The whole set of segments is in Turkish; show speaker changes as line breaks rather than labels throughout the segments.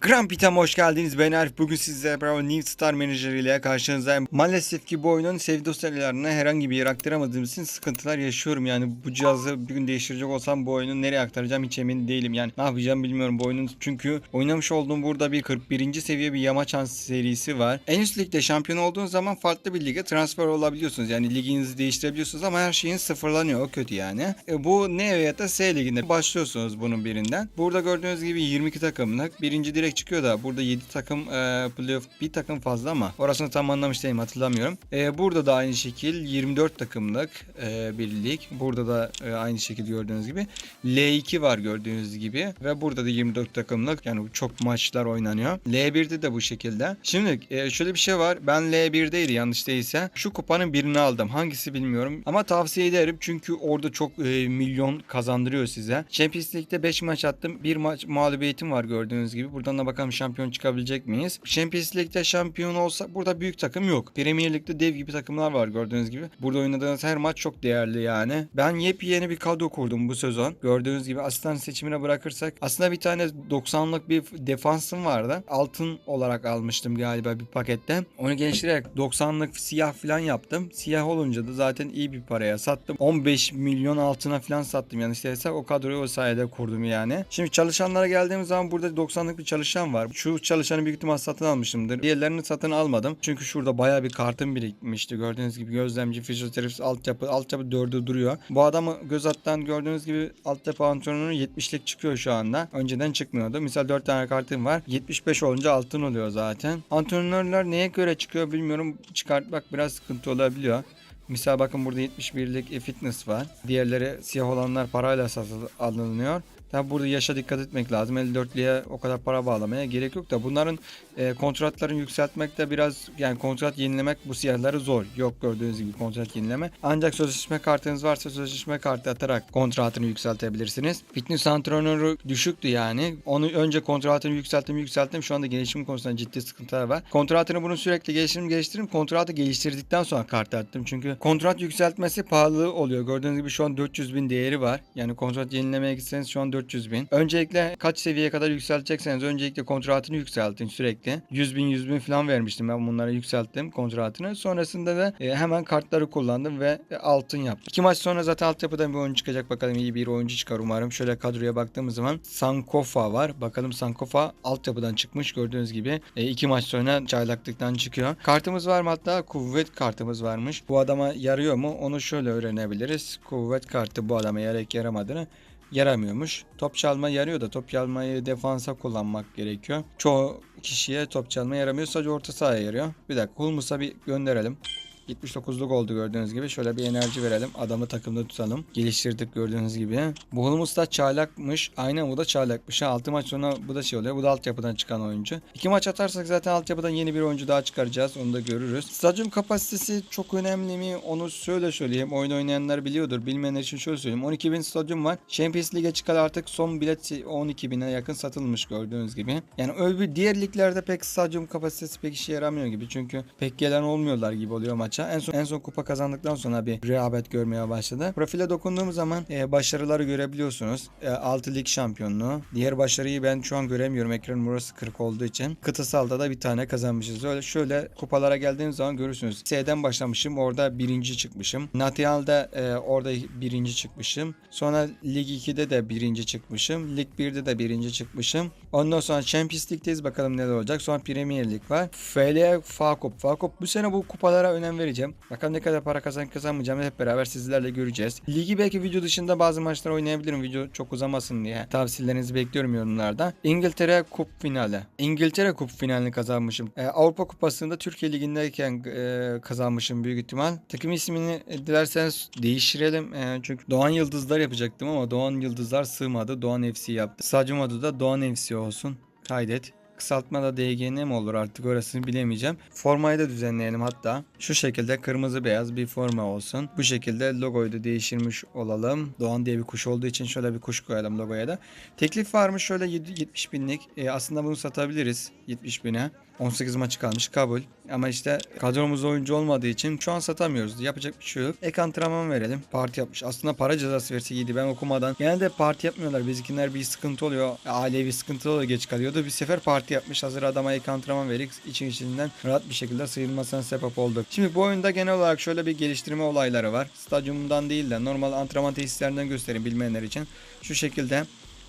Grand Pit'e hoş geldiniz. Ben Arif. Bugün sizlerle beraber New Star Manager ile karşınızdayım. Maalesef ki bu oyunun save dosyalarına herhangi bir yere aktaramadığım için sıkıntılar yaşıyorum. Yani bu cihazı bir gün değiştirecek olsam bu oyunu nereye aktaracağım hiç emin değilim. Yani ne yapacağım bilmiyorum bu oyunun. Çünkü oynamış olduğum burada bir 41. seviye bir yama şans serisi var. En üst ligde şampiyon olduğunuz zaman farklı bir lige transfer olabiliyorsunuz. Yani liginizi değiştirebiliyorsunuz ama her şeyin sıfırlanıyor. O kötü yani. E, bu ne ya da S liginde başlıyorsunuz bunun birinden. Burada gördüğünüz gibi 22 takımlık. Birinci direkt çıkıyor da burada 7 takım e, playoff bir takım fazla ama orasını tam anlamış değilim hatırlamıyorum. E, burada da aynı şekil 24 takımlık e, bir lig. Burada da e, aynı şekilde gördüğünüz gibi. L2 var gördüğünüz gibi ve burada da 24 takımlık yani çok maçlar oynanıyor. L1'de de bu şekilde. Şimdi e, şöyle bir şey var. Ben L1'deydi yanlış değilse. Şu kupanın birini aldım. Hangisi bilmiyorum. Ama tavsiye ederim çünkü orada çok e, milyon kazandırıyor size. Champions League'de 5 maç attım. Bir maç mağlubiyetim var gördüğünüz gibi. Buradan da bakalım şampiyon çıkabilecek miyiz? Champions League'de şampiyon olsa burada büyük takım yok. Premier Lig'de dev gibi takımlar var gördüğünüz gibi. Burada oynadığınız her maç çok değerli yani. Ben yepyeni bir kadro kurdum bu sezon. Gördüğünüz gibi asistan seçimine bırakırsak aslında bir tane 90'lık bir defansım vardı. Altın olarak almıştım galiba bir paketten. Onu geliştirerek 90'lık siyah falan yaptım. Siyah olunca da zaten iyi bir paraya sattım. 15 milyon altına falan sattım yani istersen o kadroyu o sayede kurdum yani. Şimdi çalışanlara geldiğimiz zaman burada 90'lık bir çalışan var. Şu çalışanı büyük ihtimal satın almışımdır. Diğerlerini satın almadım. Çünkü şurada baya bir kartım birikmişti. Gördüğünüz gibi gözlemci, fizyoterapist, altyapı, altyapı 4'ü duruyor. Bu adamı göz alttan gördüğünüz gibi altyapı antrenörü 70'lik çıkıyor şu anda. Önceden çıkmıyordu. Misal 4 tane kartım var. 75 olunca altın oluyor zaten. Antrenörler neye göre çıkıyor bilmiyorum. Çıkartmak biraz sıkıntı olabiliyor. Misal bakın burada 71'lik e fitness var. Diğerleri siyah olanlar parayla satın alınıyor. Tabi burada yaşa dikkat etmek lazım. 54'lüye o kadar para bağlamaya gerek yok da bunların e, kontratlarını yükseltmekte biraz yani kontrat yenilemek bu siyahları zor. Yok gördüğünüz gibi kontrat yenileme. Ancak sözleşme kartınız varsa sözleşme kartı atarak kontratını yükseltebilirsiniz. Fitness antrenörü düşüktü yani. Onu önce kontratını yükselttim yükselttim. Şu anda gelişim konusunda ciddi sıkıntılar var. Kontratını bunu sürekli geliştirim geliştiririm. Kontratı geliştirdikten sonra kart attım. Çünkü kontrat yükseltmesi pahalı oluyor. Gördüğünüz gibi şu an 400 bin değeri var. Yani kontrat yenilemeye gitseniz şu an 400 bin. Öncelikle kaç seviyeye kadar yükseltecekseniz öncelikle kontratını yükseltin sürekli. 100 bin 100 bin falan vermiştim ben bunlara yükselttim kontratını. Sonrasında da e, hemen kartları kullandım ve e, altın yaptım. İki maç sonra zaten altyapıdan bir oyuncu çıkacak. Bakalım iyi bir oyuncu çıkar umarım. Şöyle kadroya baktığımız zaman Sankofa var. Bakalım Sankofa altyapıdan çıkmış gördüğünüz gibi. E, iki maç sonra çaylaklıktan çıkıyor. Kartımız var mı? Hatta kuvvet kartımız varmış. Bu adama yarıyor mu? Onu şöyle öğrenebiliriz. Kuvvet kartı bu adama yarayıp yaramadığını yaramıyormuş. Top çalma yarıyor da top çalmayı defansa kullanmak gerekiyor. Çoğu kişiye top çalma yaramıyor. Sadece orta sahaya yarıyor. Bir dakika Hulmus'a bir gönderelim. 79'luk oldu gördüğünüz gibi. Şöyle bir enerji verelim. Adamı takımda tutalım. Geliştirdik gördüğünüz gibi. Bu da çaylakmış. Aynen bu da çaylakmış. 6 maç sonra bu da şey oluyor. Bu da altyapıdan çıkan oyuncu. 2 maç atarsak zaten altyapıdan yeni bir oyuncu daha çıkaracağız. Onu da görürüz. Stadyum kapasitesi çok önemli mi? Onu şöyle söyleyeyim. Oyun oynayanlar biliyordur. Bilmeyenler için şöyle söyleyeyim. 12 bin stadyum var. Champions League'e çıkan artık son bilet 12 bine yakın satılmış gördüğünüz gibi. Yani öbür diğer liglerde pek stadyum kapasitesi pek işe yaramıyor gibi. Çünkü pek gelen olmuyorlar gibi oluyor maça. En son en son kupa kazandıktan sonra bir rehavet görmeye başladı. Profile dokunduğum zaman e, başarıları görebiliyorsunuz. E, 6 lig şampiyonluğu. Diğer başarıyı ben şu an göremiyorum. Ekranın burası 40 olduğu için. Kıtasalda da bir tane kazanmışız. Öyle şöyle kupalara geldiğim zaman görürsünüz. S'den başlamışım. Orada birinci çıkmışım. National'da e, orada birinci çıkmışım. Sonra Lig 2'de de birinci çıkmışım. Lig 1'de de birinci çıkmışım. Ondan sonra Champions League'deyiz. Bakalım neler olacak. Sonra Premier Lig var. FL Fakop. Fakop bu sene bu kupalara önem vereceğim. Bakalım ne kadar para kazan kazanmayacağım hep beraber sizlerle göreceğiz. Ligi belki video dışında bazı maçlar oynayabilirim. Video çok uzamasın diye. Tavsiyelerinizi bekliyorum yorumlarda. İngiltere Kup finali. İngiltere Kup finalini kazanmışım. Ee, Avrupa Kupası'nda Türkiye Ligi'ndeyken e, kazanmışım büyük ihtimal. Takım ismini e, dilerseniz değiştirelim. E, çünkü Doğan Yıldızlar yapacaktım ama Doğan Yıldızlar sığmadı. Doğan FC yaptı. Stadyum adı da Doğan FC olsun. Kaydet. Kısaltma da DGN mi olur artık orasını bilemeyeceğim. Formayı da düzenleyelim hatta. Şu şekilde kırmızı beyaz bir forma olsun. Bu şekilde logoyu da değiştirmiş olalım. Doğan diye bir kuş olduğu için şöyle bir kuş koyalım logoya da. Teklif varmış şöyle 70 binlik. E, aslında bunu satabiliriz 70 bine. 18 maçı kalmış kabul. Ama işte kadromuzda oyuncu olmadığı için şu an satamıyoruz. Yapacak bir şey yok. Ek antrenman verelim. Parti yapmış. Aslında para cezası verse iyiydi ben okumadan. Genelde parti yapmıyorlar. Bizimkiler bir sıkıntı oluyor. Ailevi sıkıntı oluyor geç kalıyordu. Bir sefer parti yapmış. Hazır adama ilk antrenman verip için içinden rahat bir şekilde sıyrılmasına sebep olduk. Şimdi bu oyunda genel olarak şöyle bir geliştirme olayları var. Stadyumundan değil de normal antrenman tesislerinden göstereyim bilmeyenler için. Şu şekilde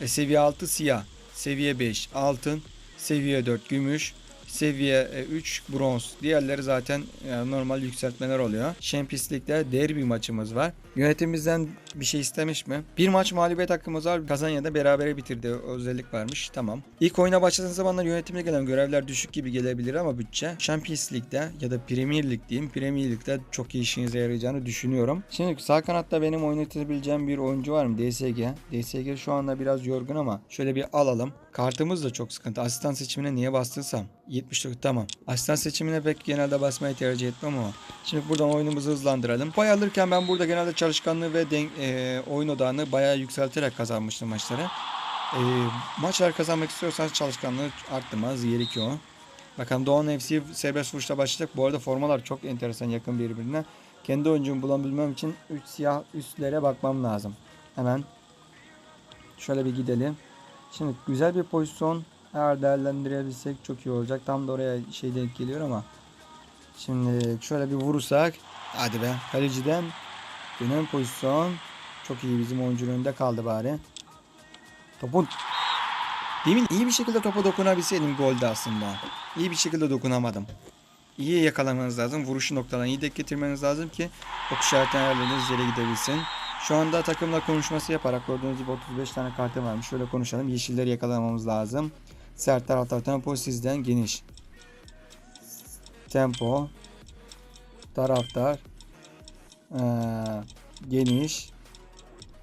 e, seviye 6 siyah, seviye 5 altın, seviye 4 gümüş, seviye e, 3 bronz. Diğerleri zaten e, normal yükseltmeler oluyor. Champions League'de derbi maçımız var. Yönetimimizden bir şey istemiş mi? Bir maç mağlubiyet hakkımız var. Kazanya'da berabere bitirdi. Özellik varmış. Tamam. İlk oyuna başladığınız zamanlar yönetimde gelen görevler düşük gibi gelebilir ama bütçe Champions League'de ya da Premier Lig diyeyim. Premier Lig'de çok iyi işinize yarayacağını düşünüyorum. Şimdi sağ kanatta benim oynatabileceğim bir oyuncu var mı? DSG. DSG şu anda biraz yorgun ama şöyle bir alalım. Kartımız da çok sıkıntı. Asistan seçimine niye bastıysam 79 tamam. Asistan seçimine pek genelde basmayı tercih etmem ama şimdi buradan oyunumuzu hızlandıralım. Pay alırken ben burada genelde çalışkanlığı ve denk, e, oyun odağını bayağı yükselterek kazanmıştım maçları. E, maçlar kazanmak istiyorsanız çalışkanlığı arttırmanız gerekiyor. Bakalım Doğan FC serbest vuruşla başlayacak. Bu arada formalar çok enteresan yakın birbirine. Kendi oyuncumu bulabilmem için 3 siyah üstlere bakmam lazım. Hemen şöyle bir gidelim. Şimdi güzel bir pozisyon eğer değerlendirebilsek çok iyi olacak. Tam da oraya şey denk geliyor ama. Şimdi şöyle bir vurursak. Hadi be. Kaleciden dönen pozisyon. Çok iyi bizim oyuncunun önünde kaldı bari. Topun Demin iyi bir şekilde topa dokunabilseydim golde aslında. İyi bir şekilde dokunamadım. İyi yakalamanız lazım. Vuruşu noktadan iyi denk getirmeniz lazım ki ok işaretini ayarladığınız yere gidebilsin. Şu anda takımla konuşması yaparak gördüğünüz gibi 35 tane kartı varmış. Şöyle konuşalım. Yeşilleri yakalamamız lazım. Sert taraftar tempo sizden geniş. Tempo. Taraftar. Ee, geniş.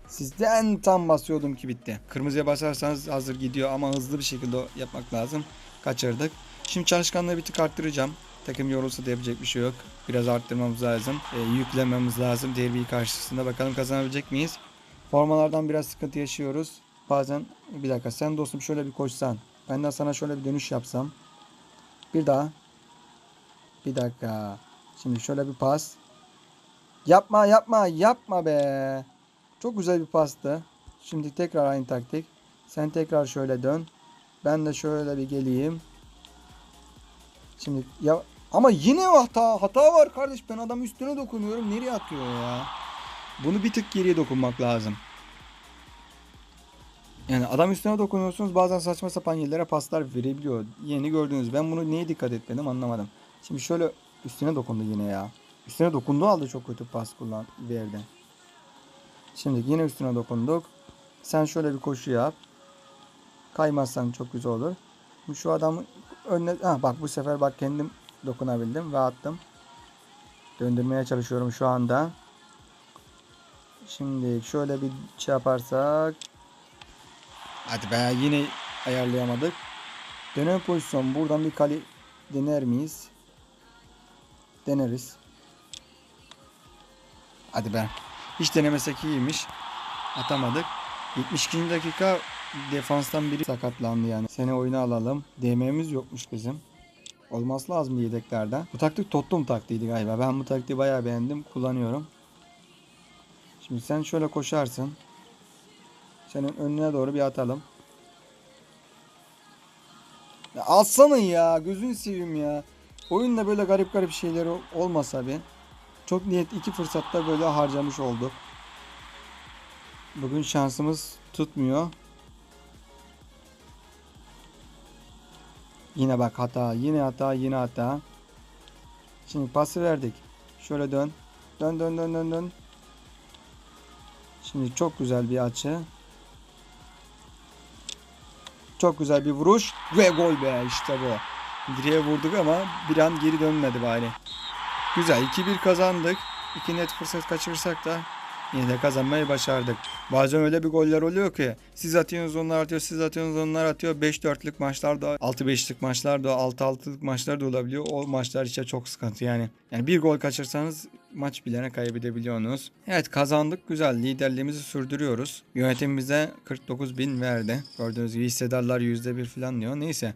Sizden tam basıyordum ki bitti. Kırmızıya basarsanız hazır gidiyor ama hızlı bir şekilde yapmak lazım. Kaçırdık. Şimdi çalışkanlığı bir tık arttıracağım. Takım yorulsa da yapacak bir şey yok. Biraz arttırmamız lazım. E, yüklememiz lazım. Derbi karşısında bakalım kazanabilecek miyiz? Formalardan biraz sıkıntı yaşıyoruz. Bazen bir dakika sen dostum şöyle bir koşsan. Ben de sana şöyle bir dönüş yapsam. Bir daha. Bir dakika. Şimdi şöyle bir pas. Yapma yapma yapma be. Çok güzel bir pastı. Şimdi tekrar aynı taktik. Sen tekrar şöyle dön. Ben de şöyle bir geleyim. Şimdi ya ama yine hata hata var kardeş. Ben adam üstüne dokunuyorum. Nereye atıyor ya? Bunu bir tık geriye dokunmak lazım. Yani adam üstüne dokunuyorsunuz bazen saçma sapan yerlere paslar verebiliyor. Yeni gördüğünüz. Ben bunu niye dikkat etmedim anlamadım. Şimdi şöyle üstüne dokundu yine ya. Üstüne dokunduğu halde çok kötü pas kullan verdi. Şimdi yine üstüne dokunduk. Sen şöyle bir koşu yap. Kaymazsan çok güzel olur. Şu adamı önüne... Ha, bak bu sefer bak kendim dokunabildim ve attım. Döndürmeye çalışıyorum şu anda. Şimdi şöyle bir şey yaparsak. Hadi be yine ayarlayamadık. Dönem pozisyon. Buradan bir kale dener miyiz? Deneriz. Hadi be. Hiç denemesek iyiymiş. Atamadık. 72. dakika defanstan biri sakatlandı yani. Seni oyuna alalım. DM'miz yokmuş bizim. Olması lazım yedeklerde. Bu taktik Tottenham taktiğiydi galiba. Ben bu taktiği bayağı beğendim. Kullanıyorum. Şimdi sen şöyle koşarsın. Senin önüne doğru bir atalım. Ya alsana ya. Gözünü seveyim ya. Oyunda böyle garip garip şeyleri olmasa bir. Çok niyet iki fırsatta böyle harcamış olduk. Bugün şansımız tutmuyor. Yine bak hata, yine hata, yine hata. Şimdi pası verdik. Şöyle dön. Dön dön dön dön dön. Şimdi çok güzel bir açı. Çok güzel bir vuruş ve gol be işte bu. Direğe vurduk ama bir an geri dönmedi bari. Güzel 2-1 kazandık. İki net fırsat kaçırırsak da yine de kazanmayı başardık. Bazen öyle bir goller oluyor ki siz atıyorsunuz onlar atıyor, siz atıyorsunuz onlar atıyor. 5-4'lük maçlar da 6-5'lik maçlar da 6-6'lık maçlar da olabiliyor. O maçlar işte çok sıkıntı yani. Yani bir gol kaçırsanız maç bilene kaybedebiliyorsunuz. Evet kazandık güzel liderliğimizi sürdürüyoruz. Yönetim bize 49 bin verdi. Gördüğünüz gibi hissedarlar %1 falan diyor. Neyse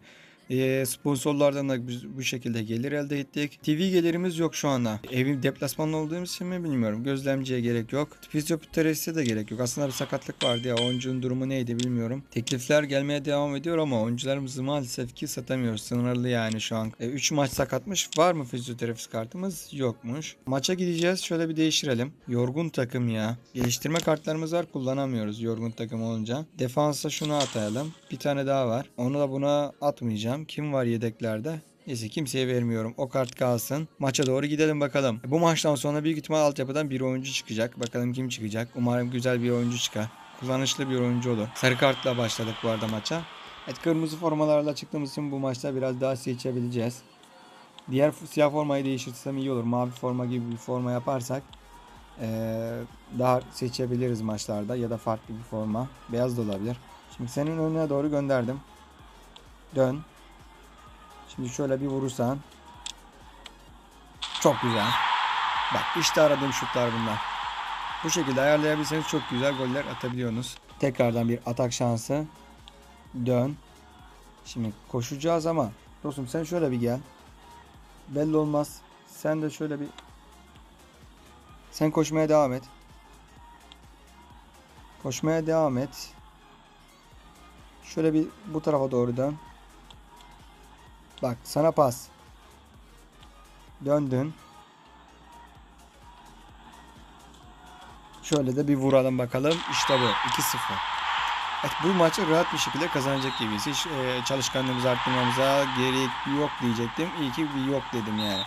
sponsorlardan da biz bu şekilde gelir elde ettik. TV gelirimiz yok şu anda. Evim deplasmanlı olduğumuz için mi bilmiyorum. Gözlemciye gerek yok. Fizyoterapiste de gerek yok. Aslında bir sakatlık vardı ya. Oyuncunun durumu neydi bilmiyorum. Teklifler gelmeye devam ediyor ama oyuncularımızı maalesef ki satamıyoruz. Sınırlı yani şu an. 3 maç sakatmış. Var mı fizyoterapist kartımız? Yokmuş. Maça gideceğiz. Şöyle bir değiştirelim. Yorgun takım ya. Geliştirme kartlarımız var. Kullanamıyoruz yorgun takım olunca. Defansa şunu atayalım. Bir tane daha var. Onu da buna atmayacağım. Kim var yedeklerde? Neyse kimseye vermiyorum. O kart kalsın. Maça doğru gidelim bakalım. Bu maçtan sonra büyük ihtimal altyapıdan bir oyuncu çıkacak. Bakalım kim çıkacak. Umarım güzel bir oyuncu çıkar. Kullanışlı bir oyuncu olur. Sarı kartla başladık bu arada maça. Evet kırmızı formalarla çıktığımız için bu maçta biraz daha seçebileceğiz. Diğer siyah formayı değiştirsem iyi olur. Mavi forma gibi bir forma yaparsak eee, daha seçebiliriz maçlarda ya da farklı bir forma. Beyaz da olabilir. Şimdi senin önüne doğru gönderdim. Dön. Şimdi şöyle bir vurursan. Çok güzel. Bak işte aradığım şutlar bunlar. Bu şekilde ayarlayabilseniz çok güzel goller atabiliyorsunuz. Tekrardan bir atak şansı. Dön. Şimdi koşacağız ama dostum sen şöyle bir gel. Belli olmaz. Sen de şöyle bir sen koşmaya devam et. Koşmaya devam et. Şöyle bir bu tarafa doğru dön. Bak sana pas. Döndün. Şöyle de bir vuralım bakalım. İşte bu. 2-0. Evet bu maçı rahat bir şekilde kazanacak gibiyiz. Hiç e, çalışkanlığımızı arttırmamıza gerek yok diyecektim. İyi ki bir yok dedim yani.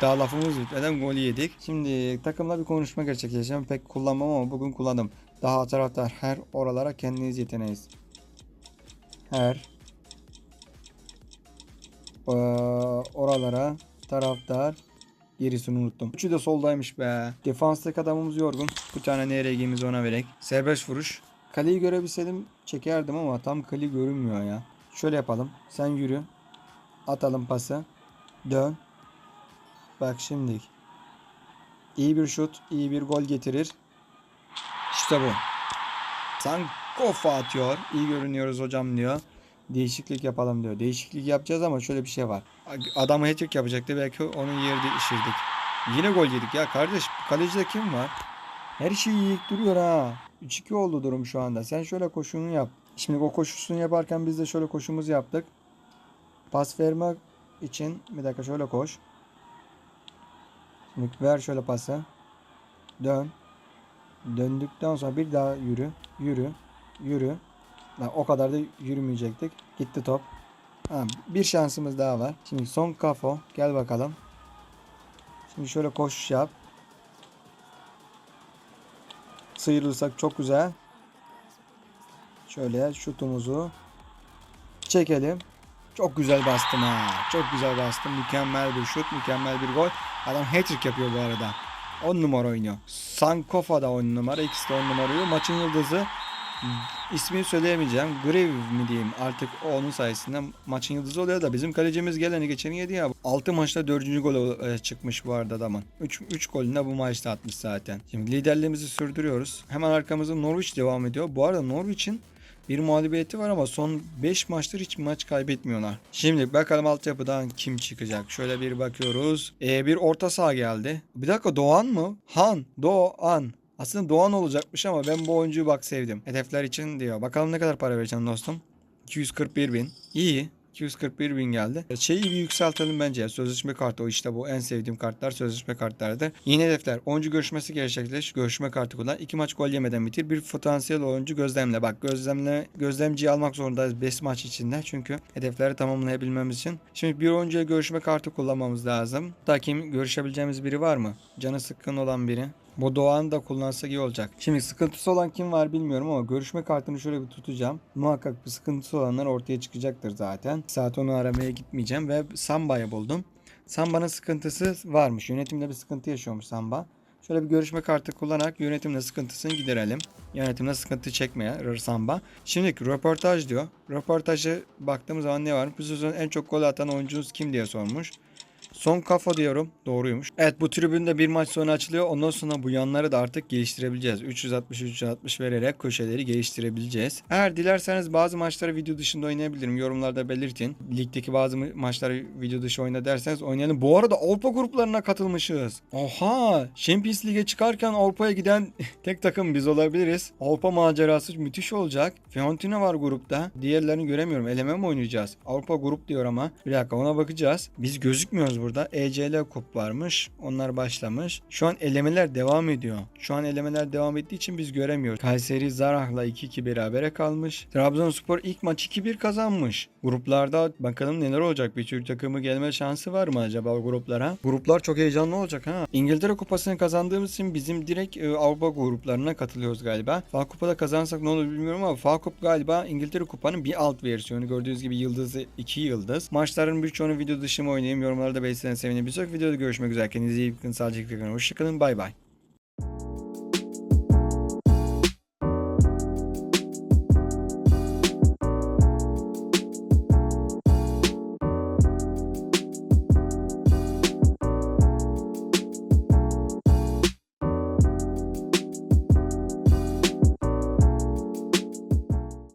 Daha lafımız bitmeden gol yedik. Şimdi takımla bir konuşma gerçekleşeceğim. Pek kullanmam ama bugün kullandım. Daha taraftar her oralara kendiniz yeteneğiz. Her eee, oralara taraftar gerisini unuttum. Üçü de soldaymış be. Defanstaki adamımız yorgun. Bir tane NRG'mizi ona verek. Serbest vuruş. Kaleyi görebilseydim çekerdim ama tam kale görünmüyor ya. Şöyle yapalım. Sen yürü. Atalım pası. Dön. Bak şimdi. İyi bir şut, iyi bir gol getirir. İşte bu. Sankofa atıyor. İyi görünüyoruz hocam diyor. Değişiklik yapalım diyor. Değişiklik yapacağız ama şöyle bir şey var. Adamı hat-trick yapacaktı. Belki onun yeri değiştirdik. Yine gol yedik ya kardeş. Kalecide kim var? Her şey iyi duruyor ha. 3-2 oldu durum şu anda. Sen şöyle koşunu yap. Şimdi o koşusunu yaparken biz de şöyle koşumuzu yaptık. Pas vermek için bir dakika şöyle koş. Şimdi ver şöyle pası. Dön. Döndükten sonra bir daha yürü. Yürü. Yürü. Lan o kadar da yürümeyecektik. Gitti top. Ha, bir şansımız daha var. Şimdi son kafo. Gel bakalım. Şimdi şöyle koşuş yap. Sıyrılırsak çok güzel. Şöyle şutumuzu çekelim. Çok güzel bastım ha. Çok güzel bastım. Mükemmel bir şut, mükemmel bir gol. Adam hat-trick yapıyor bu arada. 10 numara oynuyor. Sankofa da 10 numara. İkisi de 10 numara oynuyor. Maçın yıldızı ismini söyleyemeyeceğim. Grave mi diyeyim artık onun sayesinde maçın yıldızı oluyor da bizim kalecimiz geleni geçeni yedi ya. 6 maçta 4. gol e, çıkmış bu arada adamın. 3 3 golünü de bu maçta atmış zaten. Şimdi liderliğimizi sürdürüyoruz. Hemen arkamızda Norwich devam ediyor. Bu arada Norwich'in bir mağlubiyeti var ama son 5 maçtır hiç maç kaybetmiyorlar. Şimdi bakalım altyapıdan kim çıkacak. Şöyle bir bakıyoruz. Ee, bir orta saha geldi. Bir dakika Doğan mı? Han. Doğan. Aslında Doğan olacakmış ama ben bu oyuncuyu bak sevdim. Hedefler için diyor. Bakalım ne kadar para vereceğim dostum. 241 bin. İyi. 241 bin geldi. Şeyi bir yükseltelim bence. Sözleşme kartı o işte bu. En sevdiğim kartlar sözleşme kartlarıdır. Yeni hedefler. Oyuncu görüşmesi gerçekleş. Görüşme kartı kullan. İki maç gol yemeden bitir. Bir potansiyel oyuncu gözlemle. Bak gözlemle gözlemciyi almak zorundayız 5 maç içinde. Çünkü hedefleri tamamlayabilmemiz için. Şimdi bir oyuncuya görüşme kartı kullanmamız lazım. Da kim görüşebileceğimiz biri var mı? Canı sıkkın olan biri. Bu Doğan da kullansa iyi olacak. Şimdi sıkıntısı olan kim var bilmiyorum ama görüşme kartını şöyle bir tutacağım. Muhakkak bir sıkıntısı olanlar ortaya çıkacaktır zaten. Saat onu aramaya gitmeyeceğim ve Samba'yı buldum. Samba'nın sıkıntısı varmış. Yönetimde bir sıkıntı yaşıyormuş Samba. Şöyle bir görüşme kartı kullanarak yönetimle sıkıntısını giderelim. Yönetimle sıkıntı çekmeye Samba. Şimdi röportaj diyor. Röportajı baktığımız zaman ne var? Bu sezon en çok gol atan oyuncunuz kim diye sormuş. Son kafa diyorum. Doğruymuş. Evet bu tribünde bir maç sonra açılıyor. Ondan sonra bu yanları da artık geliştirebileceğiz. 360-360 vererek köşeleri geliştirebileceğiz. Eğer dilerseniz bazı maçları video dışında oynayabilirim. Yorumlarda belirtin. Ligdeki bazı ma- maçları video dışı oyna derseniz oynayalım. Bu arada Avrupa gruplarına katılmışız. Oha! Champions League'e çıkarken Avrupa'ya giden tek takım biz olabiliriz. Avrupa macerası müthiş olacak. Fiorentina var grupta. Diğerlerini göremiyorum. Eleme mi oynayacağız? Avrupa grup diyor ama. Bir dakika ona bakacağız. Biz gözükmüyoruz burada. ECL kup varmış. Onlar başlamış. Şu an elemeler devam ediyor. Şu an elemeler devam ettiği için biz göremiyoruz. Kayseri Zarah'la 2-2 berabere kalmış. Trabzonspor ilk maç 2-1 kazanmış. Gruplarda bakalım neler olacak. Bir Türk takımı gelme şansı var mı acaba gruplara? Gruplar çok heyecanlı olacak ha. İngiltere Kupası'nı kazandığımız için bizim direkt e, Avrupa gruplarına katılıyoruz galiba. Fal Kupa'da kazansak ne olur bilmiyorum ama Fal Kup galiba İngiltere Kupa'nın bir alt versiyonu. Gördüğünüz gibi yıldızı 2 yıldız. Maçların birçoğunu video dışı mı oynayayım? Yorumlarda belirtirseniz sevinirim. Bir sonraki videoda görüşmek üzere. Kendinize iyi bakın. Sağlıcakla kalın. Hoşçakalın. Bay bay.